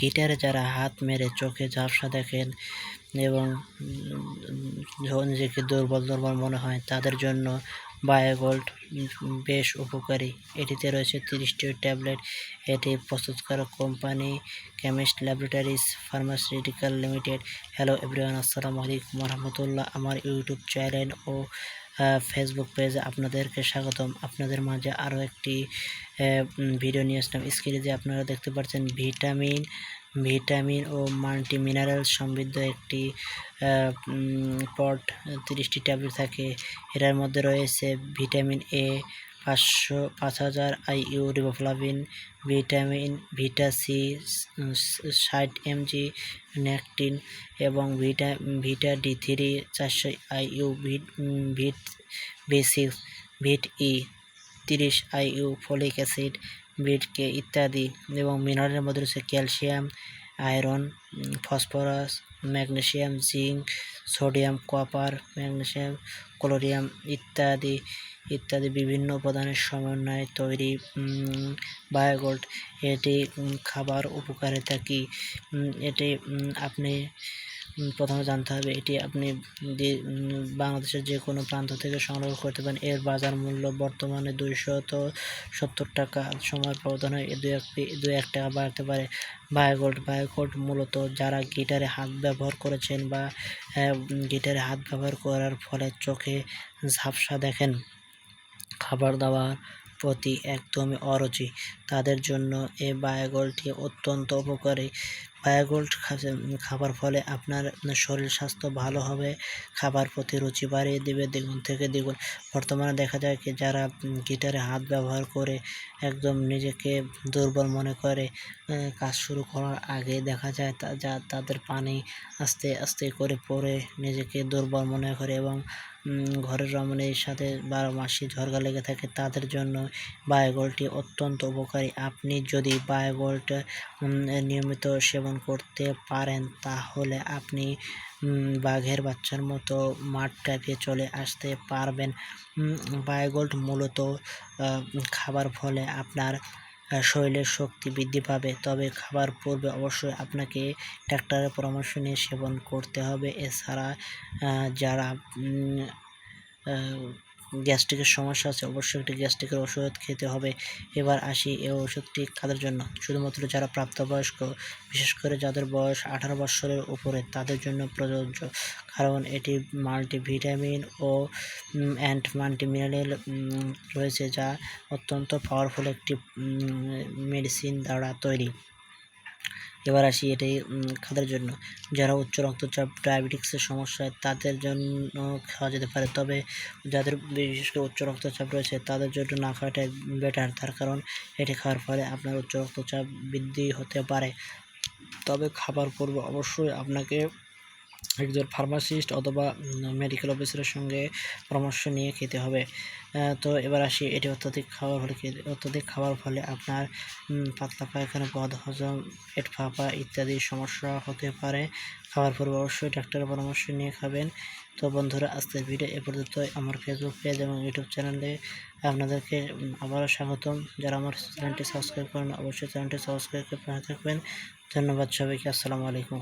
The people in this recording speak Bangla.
গিটারে যারা হাত মেরে চোখে ঝাপসা দেখেন এবং নিজেকে দুর্বল দুর্বল মনে হয়, তাদের জন্য বায়োগোল্ড বেশ উপকারী। এটিতে রয়েছে তিরিশটি ট্যাবলেট। এটি প্রস্তুতকারক company chemist laboratories pharmaceutical limited. Hello everyone, আসসালামু আলাইকুম রহমতুল্লাহ আমার ইউটিউব চ্যানেল ও ফেসবুক পেজে আপনাদেরকে স্বাগতম। আপনাদের মাঝে আরও একটি ভিডিও নিয়ে আসলাম। স্ক্রিনে যে আপনারা দেখতে পাচ্ছেন ভিটামিন ভিটামিন ও মাল্টি মিনারেল সমৃদ্ধ একটি পট, তিরিশটি ট্যাবলেট থাকে। এটার মধ্যে রয়েছে ভিটামিন এ, পাঁচশো, পাঁচ হাজার IU riboflavin, vitamin, vita C ষাট এমজি, ন্যাকটিন এবং ভিটা ভিটা ডি থ্রি, চারশো IU, vit vit B six vit E. তিরিশ IU folic acid vit K ইত্যাদি এবং মিনারেলের মধ্যে রয়েছে calcium iron phosphorus magnesium zinc sodium copper magnesium chlorium ইত্যাদি ইত্যাদি বিভিন্ন উপাদানের সমন্বয়ে তৈরি বায়োগোল্ড। এটি খাবার উপকারিতা কি? উম, এটি আপনি প্রথমে জানতে হবে এটি আপনি বাংলাদেশের যে কোনো প্রান্ত থেকে সংগ্রহ করতে পারেন। এর বাজার মূল্য বর্তমানে দুইশত সত্তর টাকা। সময় ব্যবধানে হয় দু এক দু এক টাকা বাড়তে পারে। বায়োগোল্ড বায়োগোল্ড মূলত যারা গিটারে হাত ব্যবহার করেছেন বা আহ, গিটারে হাত ব্যবহার করার ফলে চোখে ঝাপসা দেখেন। খাবার দাবার প্রতি একদমই অরুচি। তাদের জন্য এই বায়োগোল্ডটি অত্যন্ত উপকারী। বায়োগোল্ড খাবার ফলে আপনার শরীর স্বাস্থ্য ভালো হবে। খাবার প্রতি রুচি বাড়িয়ে দেবে। দ্বিগুণ থেকে দ্বিগুণ। বর্তমানে দেখা যায় কি, যারা গিটারে হাত ব্যবহার করে একদম নিজেকে দুর্বল মনে করে কাজ শুরু করার আগে দেখা যায় তা, যা, তাদের পানি আস্তে আস্তে করে পড়ে নিজেকে দুর্বল মনে করে এবং ঘরের রমণীর সাথে বারো মাসি ঝরগা লেগে থাকে তাদের জন্য বায়োগোল্ডটি অত্যন্ত উপকারী। আপনি যদি বায়োগোল্ড উম, নিয়মিত সেবন করতে পারেন তাহলে আপনি বাঘের বাচ্চার মতো মাঠ কাঁপিয়ে চলে আসতে পারবেন। উম, বায়োগোল্ড মূলত খাবার ফলে আপনার শরীরের শক্তি বৃদ্ধি পাবে। তবে খাবার পূর্বে অবশ্যই আপনাকে ডাক্তারের পরামর্শ নিয়ে সেবন করতে হবে। এছাড়া যারা গ্যাস্ট্রিকের সমস্যা আছে, অবশ্যই একটি গ্যাস্ট্রিকের ওষুধ খেতে হবে। এবার আসি এই ওষুধটি কাদের জন্য? শুধুমাত্র যারা প্রাপ্তবয়স্ক, বিশেষ করে যাদের বয়স আঠারো বছরের উপরে, তাদের জন্য প্রযোজ্য। কারণ এটি মাল্টিভিটামিন ও অ্যান্ড মাল্টিমিনারেল রয়েছে যা অত্যন্ত পাওয়ারফুল একটি মেডিসিন দ্বারা তৈরি। এবার আসি এটাই খাদের জন্য। যারা উচ্চ রক্তচাপ, ডায়াবেটিক্সের সমস্যা, তাদের জন্য খাওয়া যেতে পারে। তবে যাদের বিশেষ করে উচ্চ রক্তচাপ রয়েছে, তাদের জন্য না খাওয়াটাই বেটার তার কারণ এটি খাওয়ার ফলে আপনার উচ্চ রক্তচাপ বৃদ্ধি হতে পারে। তবে খাবার পূর্বে অবশ্যই আপনাকে একজন ফার্মাসিস্ট অথবা মেডিকেল অফিসারের সঙ্গে পরামর্শ নিয়ে খেতে হবে। তো এবার আসি, এটি অত্যাধিক খাবার ফলে অত্যাধিক খাবার ফলে আপনার পাতলা পায়খানা পদ হজম, পেট ফাঁপা ইত্যাদি সমস্যা হতে পারে। খাবার পূর্বে অবশ্যই ডাক্তারের পরামর্শ নিয়ে খাবেন। তো বন্ধুরা, আজকের ভিডিও এ পর্যন্তই। আমার ফেসবুক পেজ এবং ইউটিউব চ্যানেলে আপনাদেরকে আবারও স্বাগতম। যারা আমার চ্যানেলটি সাবস্ক্রাইব করেন, অবশ্যই চ্যানেলটি সাবস্ক্রাইব করে থাকবেন। ধন্যবাদ সবাইকে। আসসালামু আলাইকুম।